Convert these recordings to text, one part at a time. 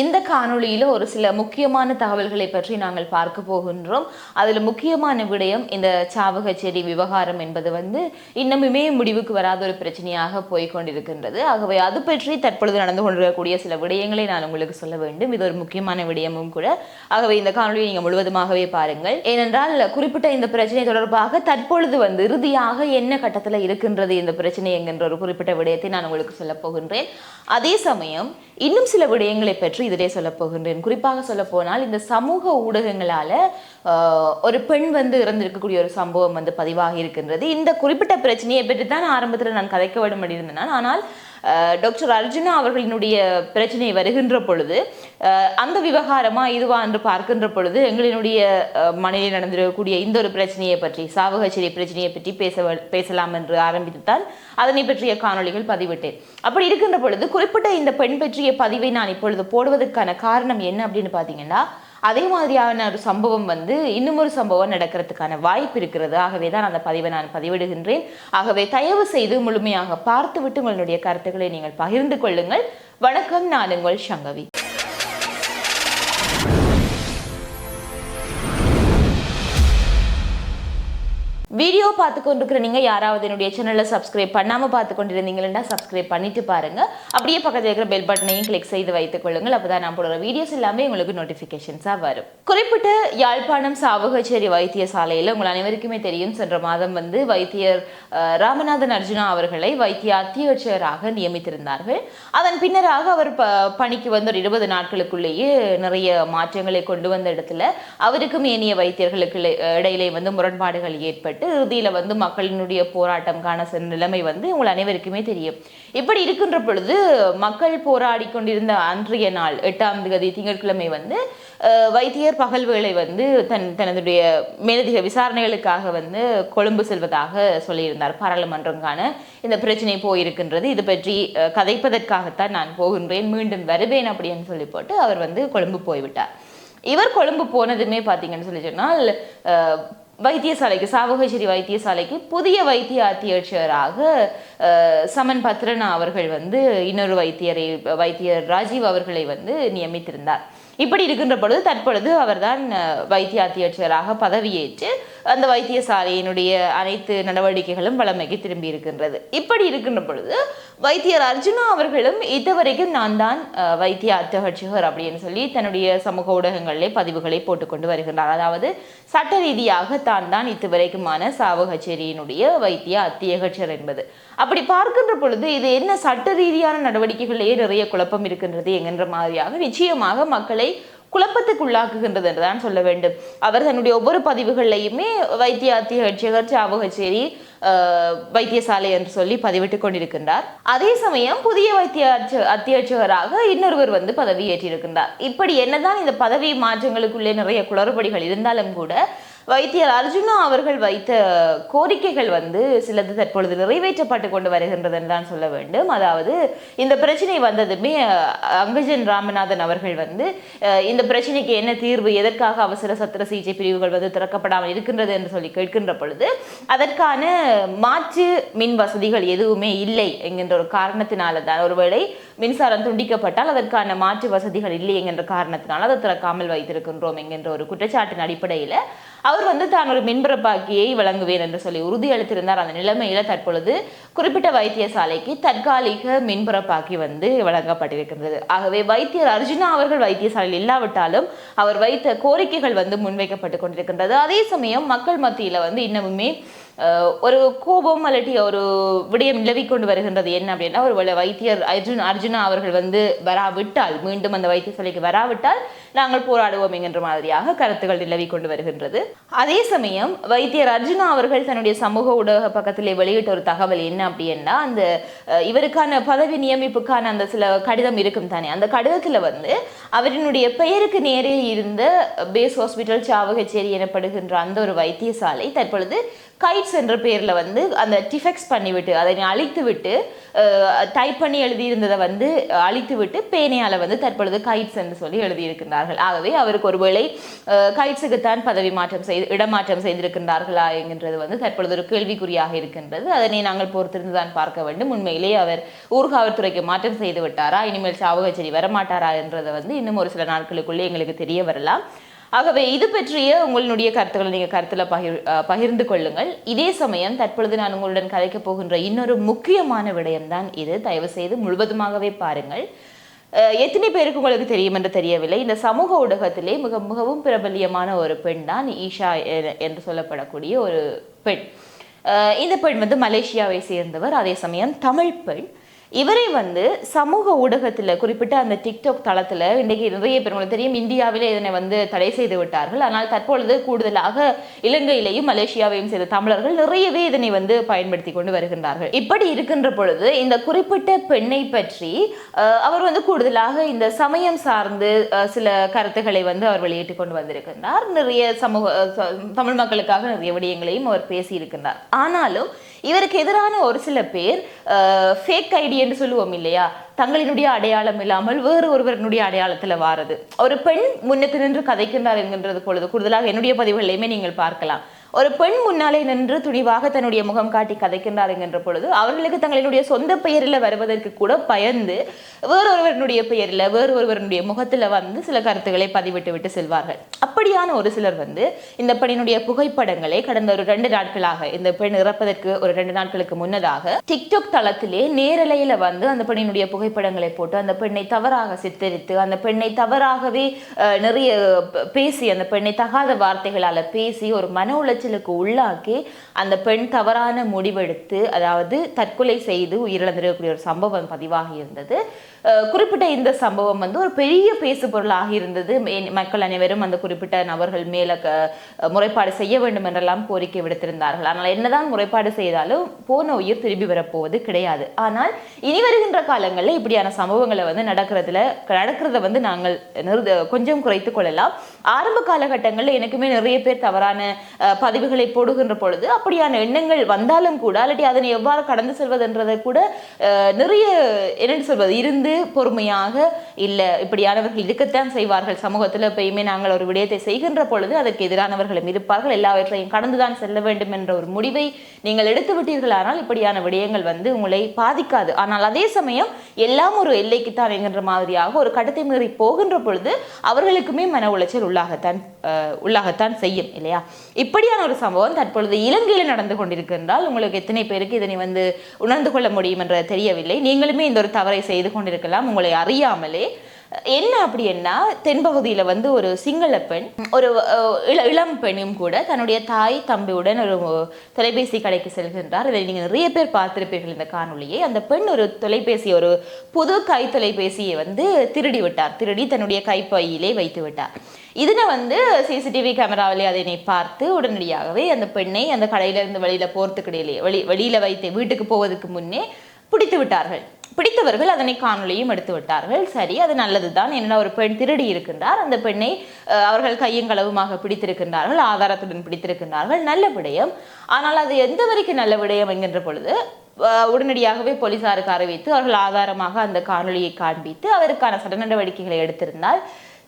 இந்த காணொளியில் ஒரு சில முக்கியமான தகவல்களை பற்றி நாங்கள் பார்க்க போகின்றோம். அதில் முக்கியமான விடயம் இந்த சாவகச்சேரி விவகாரம் என்பது வந்து இன்னமுமே முடிவுக்கு வராத ஒரு பிரச்சனையாக போய்கொண்டிருக்கின்றது ஆகவே அது பற்றி தற்பொழுது நடந்து கொண்டிருக்கக்கூடிய சில விடயங்களை நான் உங்களுக்கு சொல்ல வேண்டும். இது ஒரு முக்கியமான விடயமும் கூட. ஆகவே இந்த காணொலியை நீங்கள் முழுவதுமாகவே பாருங்கள். ஏனென்றால் குறிப்பிட்ட இந்த பிரச்சனை தொடர்பாக தற்பொழுது வந்து இறுதியாக என்ன கட்டத்தில் இருக்கின்றது இந்த பிரச்சனை என்கின்ற ஒரு குறிப்பிட்ட விடயத்தை நான் உங்களுக்கு சொல்ல போகின்றேன். அதே சமயம் இன்னும் சில விடயங்களை பற்றி இதிலே சொல்ல போகின்றேன். குறிப்பாக சொல்ல போனால் இந்த சமூக ஊடகங்களால் ஆஹ், ஒரு பெண் வந்து இறந்திருக்கக்கூடிய ஒரு சம்பவம் வந்து பதிவாகி இருக்கின்றது. இந்த குறிப்பிட்ட பிரச்சனையை பற்றி தான் ஆரம்பத்தில் நான் கதைக்க வேண்டும் இருந்தேன். ஆனால் டாக்டர் அர்ஜுனா அவர்களினுடைய பிரச்சனை வருகின்ற பொழுது அந்த விவகாரமா இதுவா என்று பார்க்கின்ற பொழுது எங்களினுடைய மனதில் மனையில் நடந்திருக்கக்கூடிய இந்த ஒரு பிரச்சனையை பற்றி சாவகச்சேரி பிரச்சனையை பற்றி பேச பேசலாம் என்று ஆரம்பித்துத்தான் அதனை பற்றிய காணொளிகள் பதிவிட்டேன். அப்படி இருக்கின்ற பொழுது குறிப்பிட்ட இந்த பெண் பற்றிய பதிவை நான் இப்பொழுது போடுவதற்கான காரணம் என்ன அப்படின்னு பார்த்தீங்கன்னா அதே மாதிரியான ஒரு சம்பவம் வந்து இன்னுமொரு சம்பவம் நடக்கிறதுக்கான வாய்ப்பு இருக்கிறது. ஆகவே தான் அந்த பதிவை நான் பதிவிடுகின்றேன். ஆகவே தயவு செய்து முழுமையாக பார்த்துவிட்டு உங்களுடைய கருத்துக்களை நீங்கள் பகிர்ந்து கொள்ளுங்கள். வணக்கம் நான் உங்கள் சங்கவி. வீடியோ பார்த்து கொண்டிருக்கிற நீங்க யாராவது என்னுடைய சேனலை சப்ஸ்கிரைப் பண்ணாமல் பார்த்து கொண்டிருந்தீங்கன்னா சப்ஸ்கிரைப் பண்ணிட்டு பாருங்கள் அப்படியே பக்கத்தில் இருக்கிற பெல் பட்டனையும் கிளிக் செய்து வைத்துக் கொள்ளுங்கள். அப்பதான் நான் போடுற வீடியோஸ் எல்லாமே உங்களுக்கு நோட்டிஃபிகேஷன்ஸாக வரும். குறிப்பிட்ட யாழ்ப்பாணம் சாவகச்சேரி வைத்தியசாலையில் உங்கள் அனைவருக்குமே தெரியும் சென்ற மாதம் வந்து வைத்தியர் ராமநாதன் அர்ஜுனா அவர்களை வைத்திய அத்தியட்சராக நியமித்திருந்தார்கள். அதன் பின்னராக அவர் ப பணிக்கு வந்து ஒரு இருபது நாட்களுக்குள்ளேயே நிறைய மாற்றங்களை கொண்டு வந்த இடத்துல அவருக்கும் ஏனைய வைத்தியர்களுக்கு இடையிலே வந்து முரண்பாடுகள் ஏற்பட்டு இறுதியில வந்து மக்களினுடைய போராட்டம் காண நிலைமை வந்து உங்கள் அனைவருக்குமே தெரியும். இப்படி இருக்கின்ற பொழுது மக்கள் போராடி கொண்டிருந்த அன்றைய நாள் எட்டாம் தேதி திங்கட்கிழமை வந்து வைத்தியர் பகல் வேளை வந்து தன் தனதுடைய மேலதிக விசாரணைகளுக்காக வந்து கொழும்பு செல்வதாக சொல்லியிருந்தார். பாராளுமன்றங்கான இந்த பிரச்சனை போயிருக்கின்றது. இது பற்றி கதைப்பதற்காகத்தான் நான் போகின்றேன். மீண்டும் வருவேன் அப்படின்னு சொல்லி போட்டு அவர் வந்து கொழும்பு போய்விட்டார். இவர் கொழும்பு போனதுமே பார்த்தீங்கன்னு சொல்லி சொன்னால் வைத்தியசாலைக்கு சாவகச்சேரி வைத்தியசாலைக்கு புதிய வைத்திய அத்தியட்சராக சமன் பத்ரனா அவர்கள் வந்து இன்னொரு வைத்தியரை வைத்தியர் ராஜீவ் அவர்களை வந்து நியமித்திருந்தார். இப்படி இருக்கின்ற பொழுது தற்பொழுது அவர்தான் வைத்திய அத்தியட்சராக பதவியேற்று அந்த வைத்தியசாலையினுடைய அனைத்து நடவடிக்கைகளும் வளமைக்கு திரும்பி இருக்கின்றது. இப்படி இருக்கின்ற பொழுது வைத்தியர் அர்ஜுனா அவர்களும் இதுவரைக்கும் நான் தான் வைத்திய அத்தியட்சகர் அப்படின்னு சொல்லி தன்னுடைய சமூக ஊடகங்களிலே பதிவுகளை போட்டுக்கொண்டு வருகின்றார். அதாவது சட்ட ரீதியாக தான் தான் இதுவரைக்குமான சாவகச்சேரியினுடைய வைத்திய அத்தியகட்சர் என்பது. அப்படி பார்க்கின்ற பொழுது இது என்ன சட்ட ரீதியான நடவடிக்கைகளிலேயே நிறைய குழப்பம் இருக்கின்றது என்கின்ற மாதிரியாக நிச்சயமாக மக்களை குழப்பத்துக்குள்ளாக்குகின்றது என்றுதான் சொல்ல வேண்டும். அவர் தன்னுடைய ஒவ்வொரு பதிவுகளையுமே வைத்திய அத்தியட்சகர் சாவகச்சேரி வைத்தியசாலை என்று சொல்லி பதிவிட்டுக் கொண்டிருக்கின்றார். அதே சமயம் புதிய வைத்திய அச்ச- அத்தியட்சகராக இன்னொருவர் வந்து பதவியேற்றிருக்கின்றார். இப்படி என்னதான் இந்த பதவி மாற்றங்களுக்குள்ளே நிறைய குளறுபடிகள் இருந்தாலும் கூட வைத்தியர் அர்ஜுனா அவர்கள் வைத்த கோரிக்கைகள் வந்து சிலது தற்பொழுது நிறைவேற்றப்பட்டு கொண்டு வருகின்றது என்று தான் சொல்ல வேண்டும். அதாவது இந்த பிரச்சனை வந்ததுமே அங்கஜன் ராமநாதன் அவர்கள் வந்து இந்த பிரச்சனைக்கு என்ன தீர்வு எதற்காக அவசர சத்திர சிகிச்சை பிரிவுகள் வந்து திறக்கப்படாமல் இருக்கின்றது என்று சொல்லி கேட்கின்ற பொழுது அதற்கான மாற்று மின் வசதிகள் எதுவுமே இல்லை என்கின்ற ஒரு காரணத்தினால தான். ஒருவேளை மின்சாரம் துண்டிக்கப்பட்டால் அதற்கான மாற்று வசதிகள் இல்லை என்கின்ற காரணத்தினால் அதை திறக்காமல் வைத்திருக்கின்றோம் என்கின்ற ஒரு குற்றச்சாட்டின் அடிப்படையில் அவர் வந்து தான் ஒரு மின்பரப்பாக்கியை வழங்குவேன் என்று சொல்லி உறுதி அளித்திருந்தார். அந்த நிலைமையில தற்பொழுது குறிப்பிட்ட வைத்தியசாலைக்கு தற்காலிக மின்பரப்பாக்கி வந்து வழங்கப்பட்டிருக்கின்றது. ஆகவே வைத்தியர் அர்ஜுனா அவர்கள் வைத்தியசாலையில் இல்லாவிட்டாலும் அவர் வைத்த கோரிக்கைகள் வந்து முன்வைக்கப்பட்டு கொண்டிருக்கின்றது. அதே சமயம் மக்கள் மத்தியில வந்து இன்னமுமே ஒரு கோபம் அல்லட்டி ஒரு விடயம் நிலவி கொண்டு வருகின்றது என்ன அப்படின்னா ஒரு வைத்தியர் அர்ஜுன் அர்ஜுனா அவர்கள் வந்து வராவிட்டால் மீண்டும் அந்த வைத்தியசாலைக்கு வராவிட்டால் நாங்கள் போராடுவோம் என்கின்ற மாதிரியாக கருத்துக்கள் நிலவி கொண்டு வருகின்றது. அதே சமயம் வைத்தியர் அர்ஜுனா அவர்கள் தன்னுடைய சமூக ஊடக பக்கத்திலே வெளியிட்ட ஒரு தகவல் என்ன அப்படின்னா அந்த இவருக்கான பதவி நியமிப்புக்கான அந்த சில கடிதம் இருக்கும் தானே அந்த கடிதத்தில் வந்து அவரினுடைய பெயருக்கு நேரே இருந்த பேஸ் ஹாஸ்பிட்டல் சாவகச்சேரி எனப்படுகின்ற அந்த ஒரு வைத்தியசாலை தற்பொழுது கைட்ஸ் என்ற பேரில் வந்து அந்த டிஃபெக்ஸ் பண்ணிவிட்டு அதை அழித்து விட்டு டைப் பண்ணி எழுதியிருந்ததை வந்து அழித்து விட்டு பேனையால் வந்து தற்பொழுது கைட்ஸ் என்று சொல்லி எழுதியிருக்கின்றார்கள். ஆகவே அவருக்கு ஒருவேளை கைட்ஸுக்குத்தான் பதவி மாற்றம் செய்து இடமாற்றம் செய்திருக்கின்றார்களா என்கின்றது வந்து தற்பொழுது ஒரு கேள்விக்குறியாக இருக்கின்றது. அதனை நாங்கள் பொறுத்திருந்து தான் பார்க்க வேண்டும். உண்மையிலேயே அவர் ஊர்காவல்துறைக்கு மாற்றம் செய்து விட்டாரா? இனிமேல் சாவகச்சேரி வரமாட்டாரா என்றதை வந்து இன்னும் ஒரு சில நாட்களுக்குள்ளே எங்களுக்கு தெரிய வரலாம். ஆகவே இது பற்றிய உங்களுடைய கருத்துக்களை நீங்கள் கருத்தில் பகிர் பகிர்ந்து கொள்ளுங்கள். இதே சமயம் தற்பொழுது நான் உங்களுடன் கதைக்கப் போகின்ற இன்னொரு முக்கியமான விடயம்தான் இது. தயவு செய்து முழுவதுமாகவே பாருங்கள். எத்தனை பேருக்கு உங்களுக்கு தெரியும் என்று தெரியவில்லை. இந்த சமூக ஊடகத்திலே மிக மிகவும் பிரபல்யமான ஒரு பெண் தான் ஈஷா என்று சொல்லப்படக்கூடிய ஒரு பெண். இந்த பெண் வந்து மலேசியாவை சேர்ந்தவர். அதே சமயம் தமிழ் பெண். இவரை வந்து சமூக ஊடகத்தில் குறிப்பிட்ட அந்த டிக்டாக் தளத்தில் இன்றைக்கு நிறைய பேர் உங்களுக்கு தெரியும் இந்தியாவிலே இதனை வந்து தடை செய்து விட்டார்கள். ஆனால் தற்பொழுது கூடுதலாக இலங்கையிலையும் மலேசியாவையும் செய்த தமிழர்கள் நிறையவே இதனை வந்து பயன்படுத்தி கொண்டு வருகின்றார்கள். இப்படி இருக்கின்ற பொழுது இந்த குறிப்பிட்ட பெண்ணை பற்றி அவர் வந்து கூடுதலாக இந்த சமயம் சார்ந்து சில கருத்துக்களை வந்து அவர் வெளியிட்டு கொண்டு வந்திருக்கின்றார். நிறைய சமூக ச- தமிழ் மக்களுக்காக நிறைய விடயங்களையும் அவர் பேசியிருக்கின்றார். ஆனாலும் இவருக்கு எதிரான ஒரு சில பேர் ஃபேக் ஐடி என்று சொல்லுவோம் இல்லையா? தங்களினுடைய அடையாளம் இல்லாமல் வேறு ஒருவரனுடைய அடையாளத்தில் வாரது. ஒரு பெண் முன்னத்து நின்று கதைக்கின்றார் என்கின்றது பொழுது கூடுதலாக என்னுடைய பதிவுகளையுமே நீங்கள் பார்க்கலாம். ஒரு பெண் முன்னாலே நின்று துணிவாக தன்னுடைய முகம் காட்டி கதைக்கின்றார் என்கின்ற பொழுது அவர்களுக்கு தங்களினுடைய சொந்த பெயரில் வருவதற்கு கூட பயந்து வேறொருவருடைய பெயரில் வேறொருவருடைய முகத்தில் வந்து சில கருத்துக்களை பதிவிட்டு விட்டு செல்வார்கள். அப்படியான ஒரு சிலர் வந்து இந்த பெண்ணினுடைய புகைப்படங்களை கடந்த ஒரு ரெண்டு நாட்களாக இந்த பெண் இறப்பதற்கு ஒரு ரெண்டு நாட்களுக்கு முன்னதாக டிக்டாக் தளத்திலே நேரலையில வந்து அந்த பெண்ணினுடைய புகைப்படங்களை போட்டு அந்த பெண்ணை தவறாக சித்தரித்து அந்த பெண்ணை தவறாகவே நிறைய பேசி அந்த பெண்ணை தகாத வார்த்தைகளால பேசி ஒரு மன உளைச்சல் அலைச்சலுக்கு உள்ளாக்கி அந்த பெண் தவறான முடிவெடுத்து அதாவது தற்கொலை செய்து உயிரிழந்திருக்கக்கூடிய ஒரு சம்பவம் பதிவாகி இருந்தது. குறிப்பிட்ட இந்த சம்பவம் வந்து ஒரு பெரிய பேசு பொருளாக இருந்தது மக்கள் அனைவரும் அந்த குறிப்பிட்ட நபர்கள் மேல முறைப்பாடு செய்ய வேண்டும் என்றெல்லாம் கோரிக்கை விடுத்திருந்தார்கள். ஆனால் என்னதான் முறைப்பாடு செய்தாலும் போன உயிர் திரும்பி வரப்போவது கிடையாது. ஆனால் இனி வருகின்ற காலங்களில் இப்படியான சம்பவங்களை வந்து நடக்கிறதுல நடக்கிறத வந்து நாங்கள் நிறுத கொஞ்சம் குறைத்து கொள்ளலாம். ஆரம்ப காலகட்டங்களில் எனக்குமே நிறைய பேர் தவறான பதிவுகளை போடுகின்ற பொழுது அப்படியான எண்ணங்கள் வந்தாலும் கூட அல்லாட்டி அதனை எவ்வாறு கடந்து செல்வதுன்றதை கூட நிறைய என்னென்னு சொல்வது இருந்து பொறுமையாக இல்லை இப்படியானவர்கள் இருக்கத்தான் செய்வார்கள். சமூகத்தில் எப்பயுமே நாங்கள் ஒரு விடயத்தை செய்கின்ற பொழுது அதற்கு எதிரானவர்களும் இருப்பார்கள். எல்லாவற்றையும் கடந்துதான் செல்ல வேண்டும் என்ற ஒரு முடிவை நீங்கள் எடுத்து விட்டீர்களானால் இப்படியான விடயங்கள் வந்து உங்களை பாதிக்காது. ஆனால் அதே சமயம் எல்லாம் ஒரு எல்லைக்குத்தான் என்கின்ற மாதிரியாக ஒரு கட்டத்தை மீறி போகின்ற பொழுது அவர்களுக்குமே மன உளைச்சல் உள்ளாகத்தான் உள்ளாகத்தான் செய்யும் இல்லையா? இப்படியான ஒரு சம்பவம் தற்பொழுது இலங்கையில் நடந்து கொண்டிருக்கின்றால் உங்களுக்கு எத்தனை பேருக்கு இதனை வந்து உணர்ந்து கொள்ள முடியும் என்ற தெரியவில்லை. நீங்களுமே இந்த ஒரு தவறை செய்து கொண்டிருக்கலாம். உங்களை அறியாமலே. என்ன அப்படின்னா தென்பகுதியில் வந்து ஒரு சிங்கள பெண் ஒரு இள- இளம் பெண்ணும் கூட தன்னுடைய தாய் தம்பியுடன் ஒரு தொலைபேசி கடைக்கு செல்கின்றார். இதில் நீங்கள் நிறைய பேர் பார்த்திருப்பீர்கள் இந்த காணொலியை அந்த பெண் ஒரு தொலைபேசி ஒரு புது கை தொலைபேசியை வந்து திருடி விட்டார். திருடி தன்னுடைய கைப்பையிலே வைத்து விட்டார். இதனை வந்து சிசிடிவி கேமராவிலே அதனை பார்த்து உடனடியாகவே அந்த பெண்ணை அந்த கடையிலிருந்து வழியில் போகிறதுக்கு இடையிலே வெளி வெளியில் வைத்து வீட்டுக்கு போவதற்கு முன்னே பிடித்து விட்டார்கள். பிடித்தவர்கள் அதனை காணொளியும் எடுத்து விட்டார்கள். சரி அது நல்லதுதான். என்னென்ன ஒரு பெண் திருடி இருக்கின்றார். அந்த பெண்ணை அவர்கள் கையும் களவுமாக பிடித்திருக்கின்றார்கள். ஆதாரத்துடன் பிடித்திருக்கின்றார்கள். நல்ல விடயம். ஆனால் அது எந்த வரைக்கும் நல்ல விடயம் என்கின்ற பொழுது உடனடியாகவே போலீசாருக்கு அறிவித்து அவர்கள் ஆதாரமாக அந்த காணொளியை காண்பித்து அவருக்கான சட்ட நடவடிக்கைகளை எடுத்திருந்தால்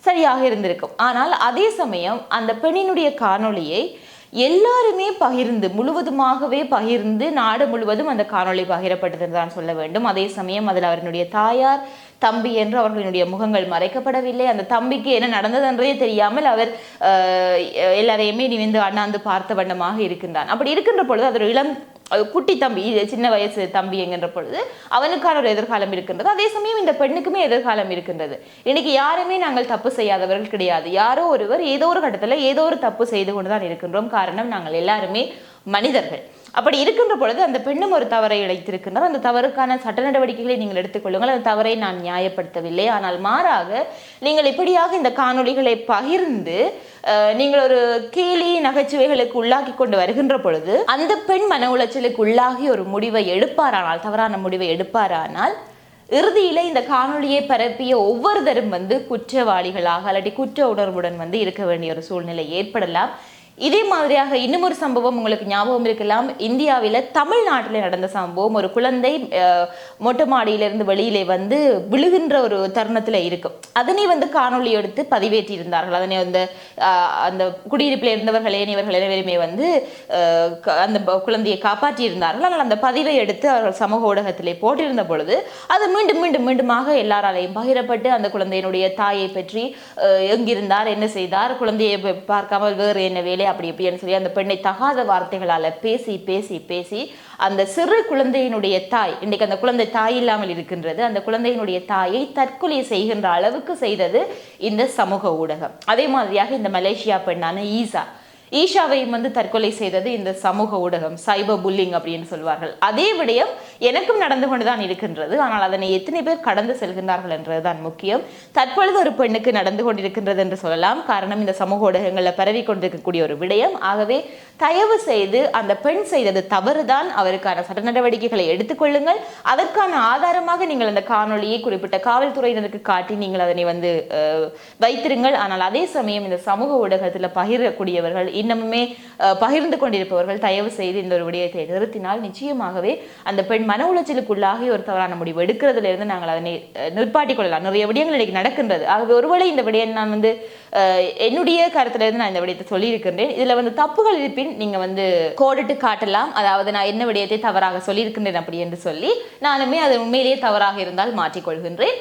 சரியாக இருந்திருக்கும். ஆனால் அதே சமயம் அந்த பெண்ணினுடைய காணொளியை எல்லாருமே பகிர்ந்து முழுவதுமாகவே பகிர்ந்து நாடு முழுவதும் அந்த காணொளி பகிரப்பட்டது தான் சொல்ல வேண்டும். அதே சமயம் அதில் அவர்களுடைய தாயார் தம்பி என்று அவர்களுடைய முகங்கள் மறைக்கப்படவில்லை. அந்த தம்பிக்கு என்ன நடந்ததென்றே தெரியாமல் அவர் எல்லாரையுமே நிமிந்து அண்ணாந்து பார்த்த வண்ணமாக இருக்கின்றான். அப்படி இருக்கின்ற பொழுது அது ஒரு இளம் குட்டி தம்பி சின்ன வயசு தம்பி என்கின்ற பொழுது அவனுக்கான ஒரு எதிர்காலம் இருக்கின்றது. அதே சமயம் இந்த பெண்ணுக்குமே எதிர்காலம் இருக்கின்றது. இன்னைக்கு யாருமே நாங்கள் தப்பு செய்யாதவர்கள் கிடையாது. யாரோ ஒருவர் ஏதோ ஒரு கட்டத்தில் ஏதோ ஒரு தப்பு செய்து கொண்டு தான் இருக்கின்றோம். காரணம் நாங்கள் எல்லாருமே மனிதர்கள். அப்படி இருக்கின்ற பொழுது அந்த பெண்ணும் ஒரு தவறை இழைத்திருக்கின்றார். அந்த தவறுக்கான சட்ட நடவடிக்கைகளை நீங்கள் எடுத்துக்கொள்ளுங்கள் அந்த தவறை நான் நியாயப்படுத்தவில்லை. ஆனால் மாறாக நீங்கள் இப்படியாக இந்த காணொளிகளை பகிர்ந்து நீங்கள் ஒரு கேலி நகைச்சுவைகளுக்கு உள்ளாக்கி கொண்டு வருகின்ற பொழுது அந்த பெண் மன உளைச்சலுக்கு உள்ளாகி ஒரு முடிவை எடுப்பாரானால் தவறான முடிவை எடுப்பாரானால் இறுதியில இந்த காணொளியை பரப்பிய ஒவ்வொருத்தரும் வந்து குற்றவாளிகளாக அல்லாட்டி குற்ற உணர்வுடன் வந்து இருக்க வேண்டிய ஒரு சூழ்நிலை ஏற்படலாம். இதே மாதிரியாக இன்னும் ஒரு சம்பவம் உங்களுக்கு ஞாபகம் இருக்கலாம். இந்தியாவில் தமிழ்நாட்டில் நடந்த சம்பவம் ஒரு குழந்தை மொட்டை மாடியிலிருந்து வெளியிலே வந்து விழுகின்ற ஒரு தருணத்தில் இருக்கும் அதனை வந்து காணொலி எடுத்து பதிவேற்றி இருந்தார்கள் அதனை வந்து அந்த குடியிருப்பில் இருந்தவர்கள் ஏனையவர்கள் அனைவருமே வந்து க- அந்த குழந்தையை காப்பாற்றி இருந்தார்கள் ஆனால் அந்த பதிவை எடுத்து அவர்கள் சமூக ஊடகத்திலே போட்டிருந்த பொழுது அது மீண்டும் மீண்டும் மீண்டுமாக எல்லாராலையும் பகிரப்பட்டு அந்த குழந்தையினுடைய தாயை பற்றி எங்கிருந்தார் என்ன செய்தார் குழந்தையை பார்க்காமல் வேறு என்ன வேலை அப்படி இப்படின்னு சொல்லி அந்த பெண்ணை தகாத வார்த்தைகளால பேசி பேசி பேசி அந்த சிறு குழந்தையினுடைய தாய் இன்றைக்கு அந்த குழந்தை தாய் இல்லாமல் இருக்கின்றது அந்த குழந்தையினுடைய தாயை தற்கொலை செய்கின்ற அளவுக்கு செய்தது இந்த சமூக ஊடகம். அதே மாதிரியாக இந்த மலேசியா பெண்ணான ஈசா. ஈஷாவையும் வந்து தற்கொலை செய்தது இந்த சமூக ஊடகம் சைபர் புல்லிங் அப்படின்னு சொல்வார்கள். அதே விடயம் எனக்கும் நடந்து கொண்டுதான் இருக்கின்றது. ஆனால் அதனை எத்தனை பேர் கடந்து செல்கின்றார்கள் என்றதுதான் முக்கியம். தற்பொழுது ஒரு பெண்ணுக்கு நடந்து கொண்டிருக்கின்றது என்று சொல்லலாம். காரணம் இந்த சமூக ஊடகங்களில் பரவி கொண்டிருக்கக்கூடிய ஒரு விடயம். ஆகவே தயவு செய்து அந்த பெண் செய்தது தவறுதான். அவருக்கான சட்ட நடவடிக்கைகளை எடுத்துக்கொள்ளுங்கள் அதற்கான ஆதாரமாக நீங்கள் அந்த காணொளியை குறிப்பிட்ட காவல்துறையினருக்கு காட்டி நீங்கள் அதனை வந்து வைத்திருங்கள். ஆனால் அதே சமயம் இந்த சமூக ஊடகத்தில் பகிரக்கூடியவர்கள் இன்னமுமே பகிர்ந்து கொண்டிருப்பவர்கள் தயவு செய்து இந்த ஒரு விடயத்தை நிறுத்தினால் நிச்சயமாகவே அந்த பெண் மன உளைச்சலுக்குள்ளாகி ஒரு தவறான முடிவு எடுக்கிறதுல இருந்து நாங்கள் அதனை நிற்பாட்டிக் கொள்ளலாம். நிறைய விடயங்கள் இன்னைக்கு நடக்கின்றது. ஆகவே ஒருவேளை இந்த விடயம் நான் வந்து என்னுடைய கருத்துலேருந்து நான் இந்த விடயத்தை சொல்லியிருக்கின்றேன். இதுல வந்து தப்புகள் இருப்பின் நீங்கள் வந்து கோடிட்டு காட்டலாம். அதாவது நான் என்ன விடயத்தை தவறாக சொல்லியிருக்கின்றேன் அப்படி என்று சொல்லி நானுமே அது உண்மையிலேயே தவறாக இருந்தால் மாற்றிக்கொள்கின்றேன்.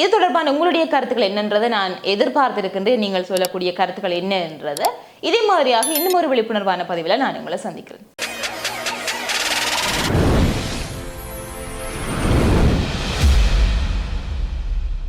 இது தொடர்பான உங்களுடைய கருத்துக்கள் என்னன்றதை நான் எதிர்பார்த்திருக்கின்றேன். நீங்கள் சொல்லக்கூடிய கருத்துக்கள் என்ன என்றதை. இதே மாதிரியாக இன்னும் ஒரு விழிப்புணர்வான பதிவில் நான் உங்களை சந்திக்கிறேன்.